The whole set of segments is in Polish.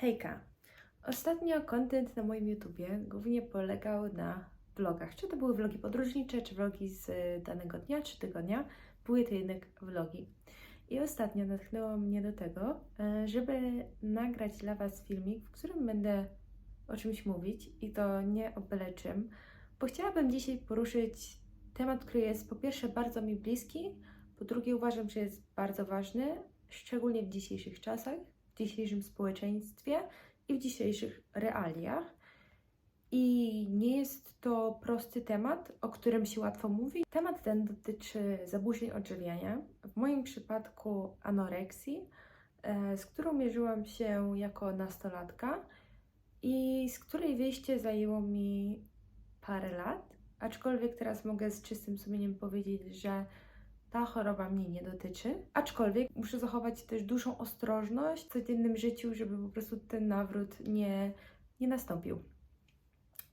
Hejka! Ostatnio content na moim YouTubie głównie polegał na vlogach. Czy to były vlogi podróżnicze, czy vlogi z y, danego dnia, czy tygodnia. Były to jednak vlogi. I ostatnio natchnęło mnie do tego, e, żeby nagrać dla Was filmik, w którym będę o czymś mówić i to nie o byle czym, bo chciałabym dzisiaj poruszyć temat, który jest po pierwsze bardzo mi bliski, po drugie uważam, że jest bardzo ważny, szczególnie w dzisiejszych czasach, dzisiejszym społeczeństwie i w dzisiejszych realiach. I nie jest to prosty temat, o którym się łatwo mówi. Temat ten dotyczy zaburzeń odżywiania, w moim przypadku anoreksji, e, z którą mierzyłam się jako nastolatka i z której wyjście zajęło mi parę lat. Aczkolwiek teraz mogę z czystym sumieniem powiedzieć, że ta choroba mnie nie dotyczy. Aczkolwiek muszę zachować też dużą ostrożność w codziennym życiu, żeby po prostu ten nawrót nie, nie nastąpił.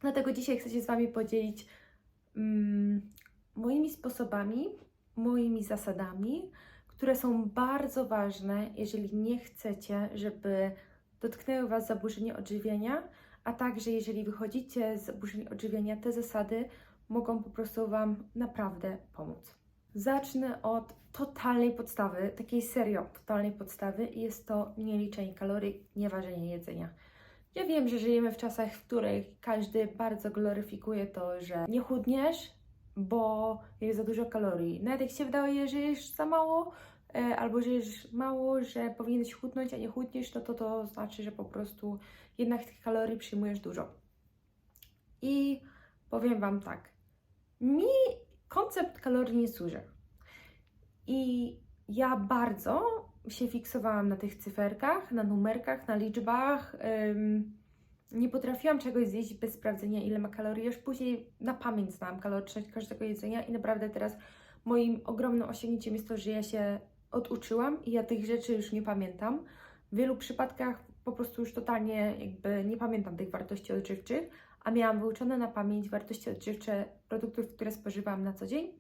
Dlatego dzisiaj chcę się z Wami podzielić mm, moimi sposobami, moimi zasadami, które są bardzo ważne, jeżeli nie chcecie, żeby dotknęły Was zaburzenia odżywiania, a także jeżeli wychodzicie z zaburzeń odżywiania, te zasady mogą po prostu Wam naprawdę pomóc. Zacznę od totalnej podstawy, takiej serio totalnej podstawy i jest to nieliczenie kalorii, nieważenie jedzenia. Ja wiem, że żyjemy w czasach, w których każdy bardzo gloryfikuje to, że nie chudniesz, bo jest za dużo kalorii. Nawet jak się wydaje, że jesz za mało, e, albo że jesz mało, że powinieneś chudnąć, a nie chudniesz, no to to znaczy, że po prostu jednak tych kalorii przyjmujesz dużo. I powiem Wam tak, mi koncept kalorii nie służy. I ja bardzo się fiksowałam na tych cyferkach, na numerkach, na liczbach. Nie potrafiłam czegoś zjeść bez sprawdzenia, ile ma kalorii. Już później na pamięć znałam kaloryczność każdego jedzenia i naprawdę teraz moim ogromnym osiągnięciem jest to, że ja się oduczyłam i ja tych rzeczy już nie pamiętam. W wielu przypadkach po prostu już totalnie jakby nie pamiętam tych wartości odżywczych, a miałam wyuczone na pamięć wartości odżywcze produktów, które spożywam na co dzień.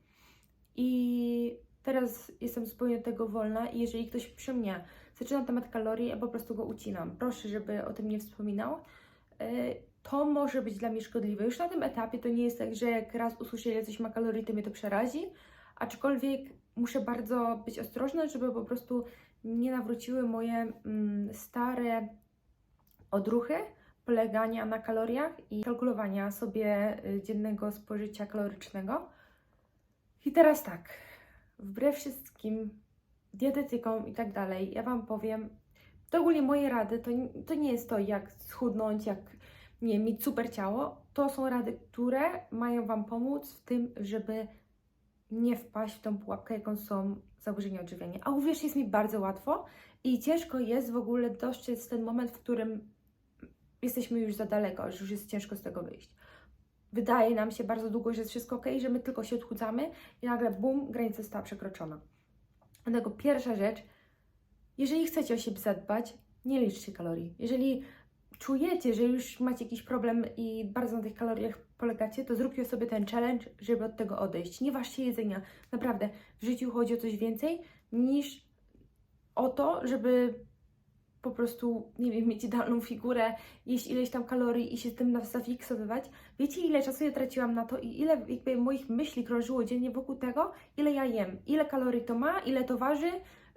I teraz jestem zupełnie od tego wolna i jeżeli ktoś przy mnie zaczyna temat kalorii, ja po prostu go ucinam. Proszę, żeby o tym nie wspominał. Yy, To może być dla mnie szkodliwe. Już na tym etapie to nie jest tak, że jak raz usłyszę, ile coś ma kalorii, to mnie to przerazi. Aczkolwiek muszę bardzo być ostrożna, żeby po prostu nie nawróciły moje mm, stare odruchy polegania na kaloriach i kalkulowania sobie y, dziennego spożycia kalorycznego. I teraz tak, wbrew wszystkim dietetykom i tak dalej, ja Wam powiem, to ogólnie moje rady, to, to nie jest to, jak schudnąć, jak nie mieć super ciało. To są rady, które mają Wam pomóc w tym, żeby nie wpaść w tą pułapkę, jaką są zaburzenia odżywiania. A uwierz, jest mi bardzo łatwo i ciężko jest w ogóle dostrzec ten moment, w którym jesteśmy już za daleko, że już jest ciężko z tego wyjść. Wydaje nam się bardzo długo, że jest wszystko ok, że my tylko się odchudzamy i nagle bum, granica została przekroczona. Dlatego pierwsza rzecz, jeżeli chcecie o siebie zadbać, nie liczcie kalorii. Jeżeli czujecie, że już macie jakiś problem i bardzo na tych kaloriach polegacie, to zróbcie sobie ten challenge, żeby od tego odejść. Nie ważcie jedzenia. Naprawdę, w życiu chodzi o coś więcej niż o to, żeby po prostu, nie wiem, mieć idealną figurę, jeść ileś tam kalorii i się z tym zafiksowywać. Wiecie, ile czasu ja traciłam na to i ile jakby moich myśli krążyło dziennie wokół tego, ile ja jem, ile kalorii to ma, ile to waży,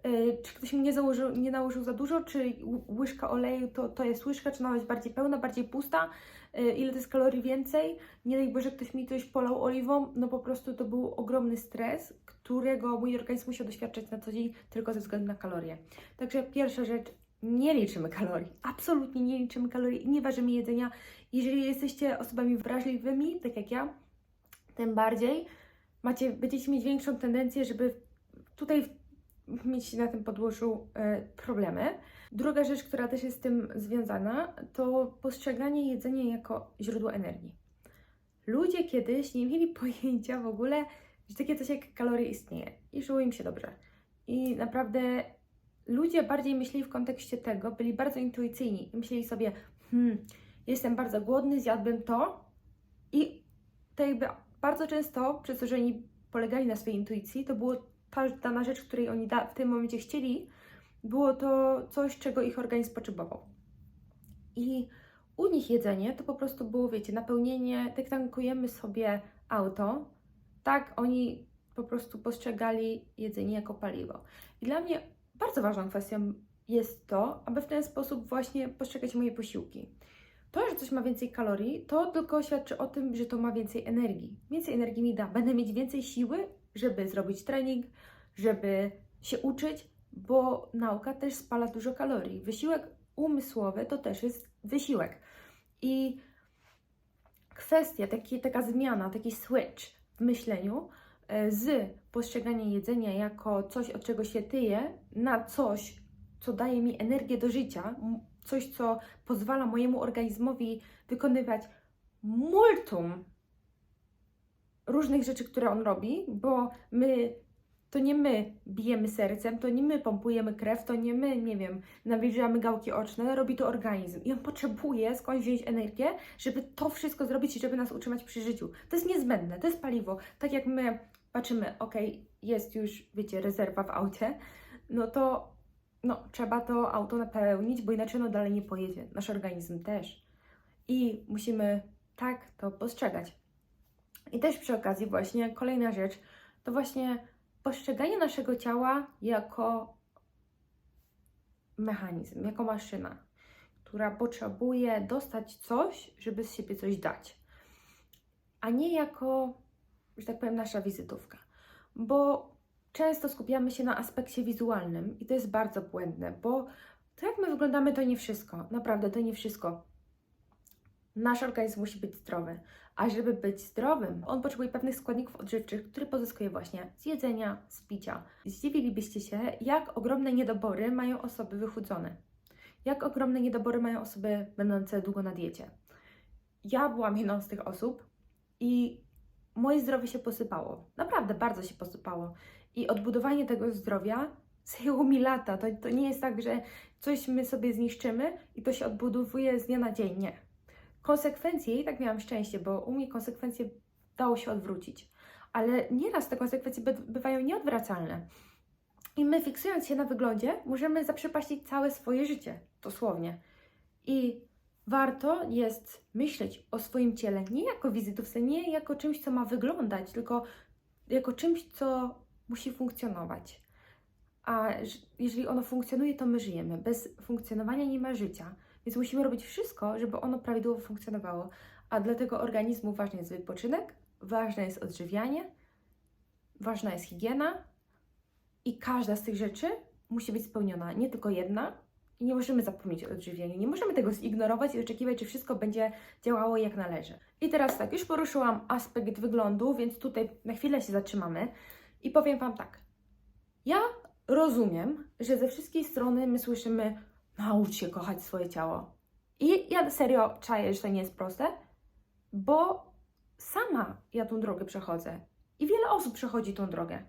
yy, czy ktoś mi nie, założył, nie nałożył za dużo, czy łyżka oleju to, to jest łyżka, czy nawet bardziej pełna, bardziej pusta, yy, ile to jest kalorii więcej. Nie daj Boże, ktoś mi coś polał oliwą, no po prostu to był ogromny stres, którego mój organizm musiał doświadczać na co dzień tylko ze względu na kalorie. Także pierwsza rzecz, nie liczymy kalorii. Absolutnie nie liczymy kalorii nie ważymy jedzenia. Jeżeli jesteście osobami wrażliwymi, tak jak ja, tym bardziej macie, będziecie mieć większą tendencję, żeby tutaj mieć na tym podłożu e, problemy. Druga rzecz, która też jest z tym związana, to postrzeganie jedzenia jako źródło energii. Ludzie kiedyś nie mieli pojęcia w ogóle, że takie coś jak kalorie istnieje i żyło im się dobrze. I naprawdę ludzie bardziej myśleli w kontekście tego, byli bardzo intuicyjni i myśleli sobie, hmm, jestem bardzo głodny, zjadłbym to i to jakby bardzo często, przez to, że oni polegali na swojej intuicji, to było ta dana rzecz, której oni da, w tym momencie chcieli, było to coś, czego ich organizm potrzebował. I u nich jedzenie to po prostu było, wiecie, napełnienie, tak tankujemy sobie auto, tak oni po prostu postrzegali jedzenie jako paliwo. I dla mnie bardzo ważną kwestią jest to, aby w ten sposób właśnie postrzegać moje posiłki. To, że coś ma więcej kalorii, to tylko świadczy o tym, że to ma więcej energii. Więcej energii mi da. Będę mieć więcej siły, żeby zrobić trening, żeby się uczyć, bo nauka też spala dużo kalorii. Wysiłek umysłowy to też jest wysiłek. I kwestia, taki, taka zmiana, taki switch w myśleniu z postrzegania jedzenia jako coś, od czego się tyję, na coś, co daje mi energię do życia, coś, co pozwala mojemu organizmowi wykonywać multum różnych rzeczy, które on robi, bo my, to nie my bijemy sercem, to nie my pompujemy krew, to nie my, nie wiem, nawilżamy gałki oczne, robi to organizm i on potrzebuje skądś wziąć energię, żeby to wszystko zrobić i żeby nas utrzymać przy życiu. To jest niezbędne, to jest paliwo. Tak jak my patrzymy, ok, jest już, wiecie, rezerwa w aucie, no to no, trzeba to auto napełnić, bo inaczej ono dalej nie pojedzie. Nasz organizm też. I musimy tak to postrzegać. I też przy okazji właśnie kolejna rzecz, to właśnie postrzeganie naszego ciała jako mechanizm, jako maszyna, która potrzebuje dostać coś, żeby z siebie coś dać, a nie jako, że tak powiem, nasza wizytówka. Bo często skupiamy się na aspekcie wizualnym i to jest bardzo błędne, bo to jak my wyglądamy, to nie wszystko. Naprawdę, to nie wszystko. Nasz organizm musi być zdrowy, a żeby być zdrowym, on potrzebuje pewnych składników odżywczych, które pozyskuje właśnie z jedzenia, z picia. Zdziwilibyście się, jak ogromne niedobory mają osoby wychudzone. Jak ogromne niedobory mają osoby będące długo na diecie. Ja byłam jedną z tych osób i moje zdrowie się posypało. Naprawdę bardzo się posypało. I odbudowanie tego zdrowia zajęło mi lata. To, to nie jest tak, że coś my sobie zniszczymy i to się odbudowuje z dnia na dzień. Nie. Konsekwencje, i tak miałam szczęście, bo u mnie konsekwencje dało się odwrócić. Ale nieraz te konsekwencje by, bywają nieodwracalne. I my, fiksując się na wyglądzie, możemy zaprzepaścić całe swoje życie, dosłownie. I warto jest myśleć o swoim ciele nie jako wizytówce, nie jako czymś, co ma wyglądać, tylko jako czymś, co musi funkcjonować. A jeżeli ono funkcjonuje, to my żyjemy. Bez funkcjonowania nie ma życia. Więc musimy robić wszystko, żeby ono prawidłowo funkcjonowało. A dla tego organizmu ważny jest wypoczynek, ważne jest odżywianie, ważna jest higiena i każda z tych rzeczy musi być spełniona, nie tylko jedna. Nie możemy zapomnieć o odżywianiu, nie możemy tego zignorować i oczekiwać, że wszystko będzie działało jak należy. I teraz tak, już poruszyłam aspekt wyglądu, więc tutaj na chwilę się zatrzymamy i powiem Wam tak. Ja rozumiem, że ze wszystkiej strony my słyszymy, naucz się kochać swoje ciało. I ja serio czaję, że to nie jest proste, bo sama ja tą drogę przechodzę. I wiele osób przechodzi tą drogę.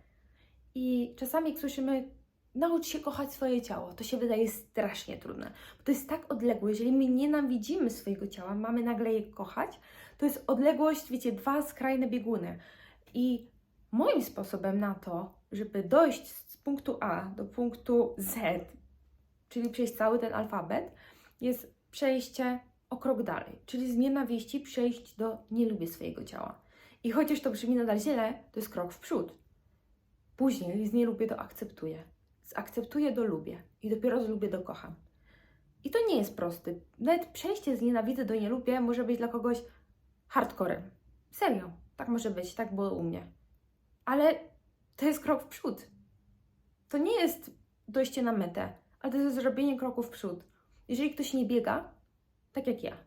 I czasami jak słyszymy, naucz się kochać swoje ciało, to się wydaje strasznie trudne. Bo to jest tak odległe, jeżeli my nienawidzimy swojego ciała, mamy nagle je kochać, to jest odległość, wiecie, dwa skrajne bieguny. I moim sposobem na to, żeby dojść z punktu A do punktu Z, czyli przejść cały ten alfabet, jest przejście o krok dalej, czyli z nienawiści przejść do nie lubię swojego ciała. I chociaż to brzmi nadal źle, to jest krok w przód. Później z nie lubię do akceptuję. Z akceptuję do lubię i dopiero z lubię do kocham. I to nie jest prosty. Nawet przejście z nienawidzę do nie lubię może być dla kogoś hardcorem. Serio, tak może być, tak było u mnie. Ale to jest krok w przód. To nie jest dojście na metę, ale to jest zrobienie kroku w przód. Jeżeli ktoś nie biega, tak jak ja,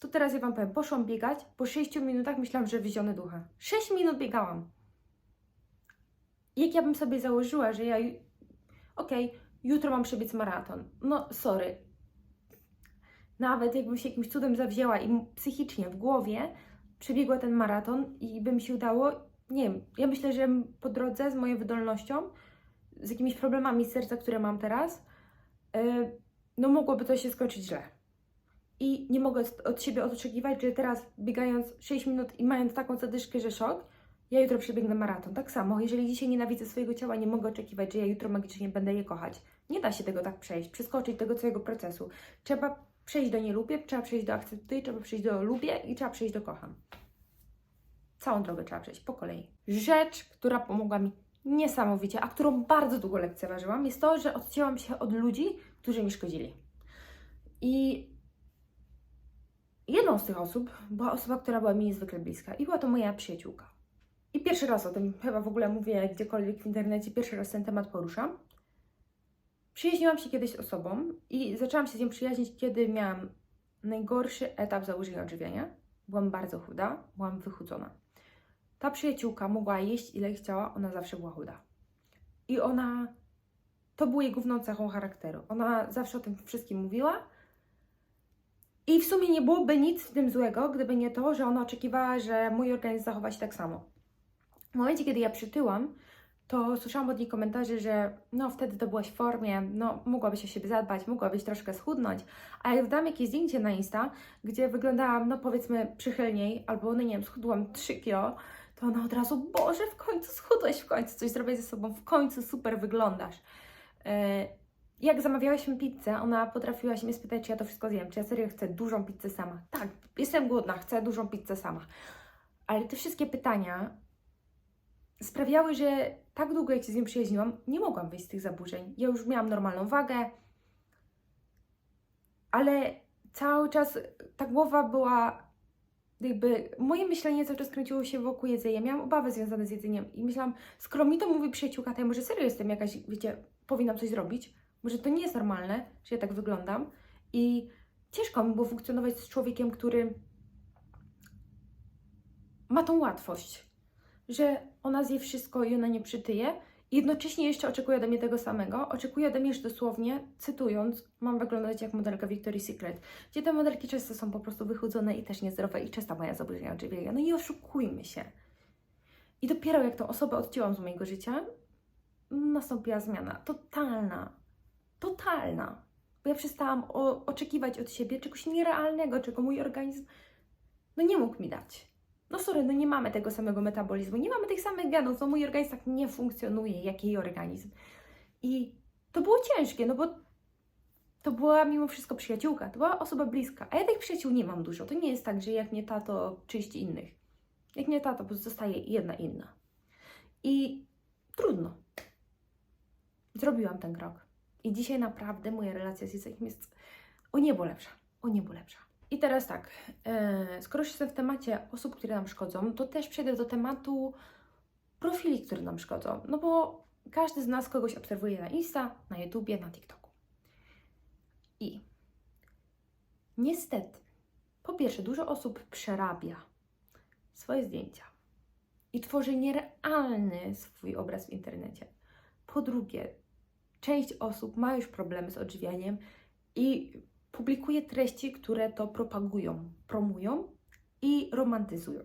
to teraz ja Wam powiem, poszłam biegać, po 6 minutach myślałam, że wyziony ducha. 6 minut biegałam. Jak ja bym sobie założyła, że ja, okej, jutro mam przebiec maraton. No, sorry. Nawet jakbym się jakimś cudem zawzięła i psychicznie, w głowie przebiegła ten maraton i by mi się udało, nie wiem, ja myślę, że po drodze z moją wydolnością, z jakimiś problemami serca, które mam teraz, yy, no mogłoby to się skończyć źle. I nie mogę od siebie oczekiwać, że teraz biegając 6 minut i mając taką zadyszkę, że szok, ja jutro przebiegnę maraton. Tak samo, jeżeli dzisiaj nienawidzę swojego ciała, nie mogę oczekiwać, że ja jutro magicznie będę je kochać. Nie da się tego tak przejść, przeskoczyć tego całego procesu. Trzeba przejść do nie lubię, trzeba przejść do akceptuję, trzeba przejść do lubię i trzeba przejść do kocham. Całą drogę trzeba przejść po kolei. Rzecz, która pomogła mi niesamowicie, a którą bardzo długo lekceważyłam, jest to, że odcięłam się od ludzi, którzy mi szkodzili. I jedną z tych osób była osoba, która była mi niezwykle bliska i była to moja przyjaciółka. I pierwszy raz o tym chyba w ogóle mówię gdziekolwiek w internecie, pierwszy raz ten temat poruszam. Przyjaźniłam się kiedyś z osobą i zaczęłam się z nią przyjaźnić, kiedy miałam najgorszy etap założenia odżywiania. Byłam bardzo chuda, byłam wychudzona. Ta przyjaciółka mogła jeść ile chciała, ona zawsze była chuda. I ona, to było jej główną cechą charakteru. Ona zawsze o tym wszystkim mówiła. I w sumie nie byłoby nic w tym złego, gdyby nie to, że ona oczekiwała, że mój organizm zachowa się tak samo. W momencie, kiedy ja przytyłam, to słyszałam od niej komentarze, że no wtedy to byłaś w formie, no mogłabyś o siebie zadbać, mogłabyś troszkę schudnąć, a jak dodam jakieś zdjęcie na Insta, gdzie wyglądałam, no powiedzmy przychylniej, albo no nie wiem, schudłam 3 kilo, to ona od razu, Boże, w końcu schudłeś, w końcu coś zrobiłeś ze sobą, w końcu super wyglądasz. E, Jak zamawiałyśmy pizzę, ona potrafiła się mnie spytać, czy ja to wszystko zjem, czy ja serio chcę dużą pizzę sama. Tak, jestem głodna, chcę dużą pizzę sama. Ale te wszystkie pytania sprawiały, że tak długo jak się z nią przyjaźniłam, nie mogłam wyjść z tych zaburzeń. Ja już miałam normalną wagę, ale cały czas ta głowa była jakby, moje myślenie cały czas kręciło się wokół jedzenia. Miałam obawy związane z jedzeniem i myślałam, skoro mi to mówi przyjaciółka, to ja może serio jestem jakaś, wiecie, powinnam coś zrobić. Może to nie jest normalne, że ja tak wyglądam. I ciężko mi było funkcjonować z człowiekiem, który ma tą łatwość, że ona zje wszystko i ona nie przytyje. I jednocześnie jeszcze oczekuje ode mnie tego samego. Oczekuje ode mnie, że dosłownie, cytując, mam wyglądać jak modelka Victoria's Secret, gdzie te modelki często są po prostu wychudzone i też niezdrowe i częsta moja zaburzenia odżywiania. No i oszukujmy się. I dopiero jak tą osobę odcięłam z mojego życia, nastąpiła zmiana. Totalna. Totalna. Bo ja przestałam o, oczekiwać od siebie czegoś nierealnego, czego mój organizm no nie mógł mi dać. No sorry, no nie mamy tego samego metabolizmu, nie mamy tych samych genów, no mój organizm tak nie funkcjonuje jak jej organizm. I to było ciężkie, no bo to była mimo wszystko przyjaciółka, to była osoba bliska, a ja tych przyjaciół nie mam dużo. To nie jest tak, że jak nie ta, to 30 innych. Jak nie ta, to pozostaje jedna inna. I trudno. Zrobiłam ten krok. I dzisiaj naprawdę moja relacja z jedzeniem jest o niebo lepsza. O niebo lepsza. I teraz tak, e, skoro już jestem w temacie osób, które nam szkodzą, to też przejdę do tematu profili, które nam szkodzą. No bo każdy z nas kogoś obserwuje na Insta, na YouTubie, na TikToku. I niestety, po pierwsze, dużo osób przerabia swoje zdjęcia i tworzy nierealny swój obraz w internecie. Po drugie, część osób ma już problemy z odżywianiem i publikuje treści, które to propagują, promują i romantyzują.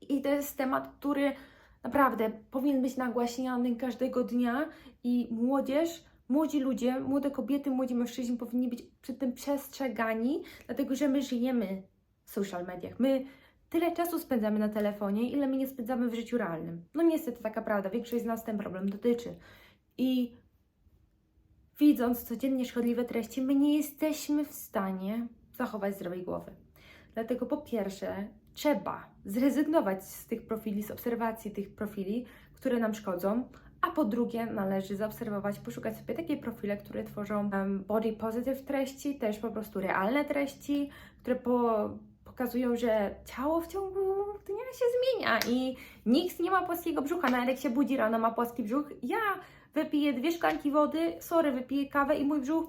I to jest temat, który naprawdę powinien być nagłaśniany każdego dnia i młodzież, młodzi ludzie, młode kobiety, młodzi mężczyźni powinni być przed tym przestrzegani, dlatego że my żyjemy w social mediach. My tyle czasu spędzamy na telefonie, ile my nie spędzamy w życiu realnym. No niestety taka prawda, większość z nas ten problem dotyczy. I widząc codziennie szkodliwe treści, my nie jesteśmy w stanie zachować zdrowej głowy. Dlatego po pierwsze, trzeba zrezygnować z tych profili, z obserwacji tych profili, które nam szkodzą, a po drugie należy zaobserwować, poszukać sobie takie profile, które tworzą body positive treści, też po prostu realne treści, które po, pokazują, że ciało w ciągu dnia się zmienia i nikt nie ma płaskiego brzucha, nawet jak się budzi rano ma płaski brzuch. Ja wypiję dwie szklanki wody, sorry, wypiję kawę i mój brzuch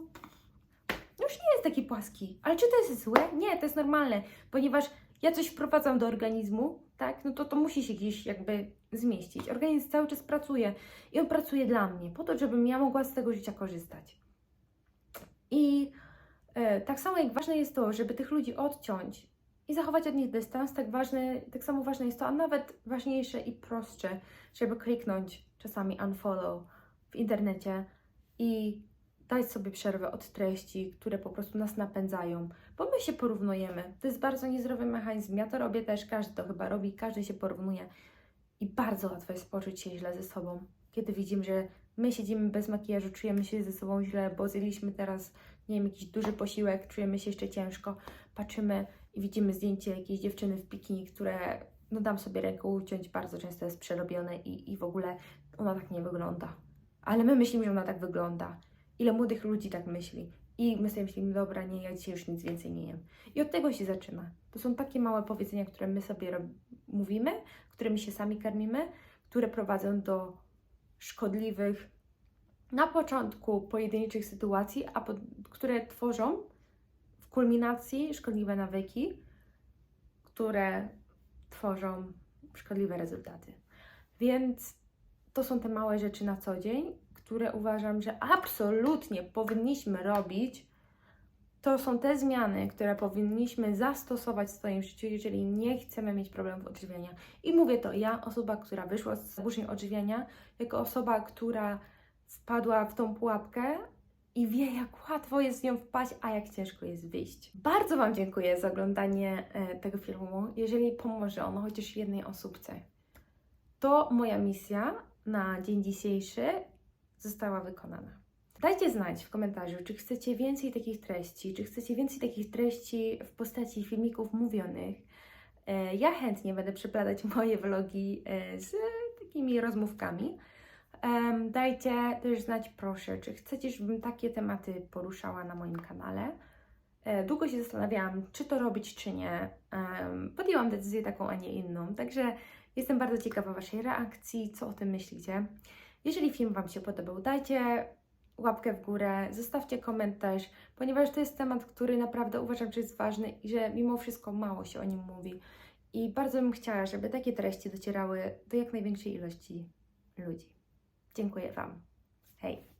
już nie jest taki płaski. Ale czy to jest złe? Nie, to jest normalne, ponieważ ja coś wprowadzam do organizmu, tak, no to to musi się gdzieś jakby zmieścić. Organizm cały czas pracuje i on pracuje dla mnie, po to, żebym ja mogła z tego życia korzystać. I e, tak samo jak ważne jest to, żeby tych ludzi odciąć i zachować od nich dystans, tak, ważne, tak samo ważne jest to, a nawet ważniejsze i prostsze, żeby kliknąć czasami unfollow w internecie i dać sobie przerwę od treści, które po prostu nas napędzają, bo my się porównujemy. To jest bardzo niezdrowy mechanizm. Ja to robię też, każdy to chyba robi, każdy się porównuje. I bardzo łatwo jest poczuć się źle ze sobą, kiedy widzimy, że my siedzimy bez makijażu, czujemy się ze sobą źle, bo zjedliśmy teraz nie wiem, jakiś duży posiłek, czujemy się jeszcze ciężko, patrzymy i widzimy zdjęcie jakiejś dziewczyny w bikini, które, no dam sobie rękę uciąć, bardzo często jest przerobione i, i w ogóle ona tak nie wygląda. Ale my myślimy, że ona tak wygląda. Ile młodych ludzi tak myśli. I my sobie myślimy, dobra, nie, ja dzisiaj już nic więcej nie jem. I od tego się zaczyna. To są takie małe powiedzenia, które my sobie mówimy, którymi się sami karmimy, które prowadzą do szkodliwych, na początku pojedynczych sytuacji, a po, które tworzą w kulminacji szkodliwe nawyki, które tworzą szkodliwe rezultaty. Więc to są te małe rzeczy na co dzień, które uważam, że absolutnie powinniśmy robić. To są te zmiany, które powinniśmy zastosować w swoim życiu, jeżeli nie chcemy mieć problemów odżywiania. I mówię to ja, osoba, która wyszła z zaburzeń odżywiania, jako osoba, która wpadła w tą pułapkę i wie, jak łatwo jest z nią wpaść, a jak ciężko jest wyjść. Bardzo Wam dziękuję za oglądanie e, tego filmu. Jeżeli pomoże ono chociaż jednej osobce, to moja misja na dzień dzisiejszy została wykonana. Dajcie znać w komentarzu, czy chcecie więcej takich treści, czy chcecie więcej takich treści w postaci filmików mówionych. E, Ja chętnie będę przeplatać moje vlogi e, z takimi rozmówkami. Dajcie też znać, proszę, czy chcecie, żebym takie tematy poruszała na moim kanale. E, Długo się zastanawiałam, czy to robić, czy nie. Podjęłam decyzję taką, a nie inną. Także jestem bardzo ciekawa Waszej reakcji, co o tym myślicie. Jeżeli film Wam się podobał, dajcie łapkę w górę, zostawcie komentarz, ponieważ to jest temat, który naprawdę uważam, że jest ważny i że mimo wszystko mało się o nim mówi. I bardzo bym chciała, żeby takie treści docierały do jak największej ilości ludzi. Dziękuję Wam. Hej!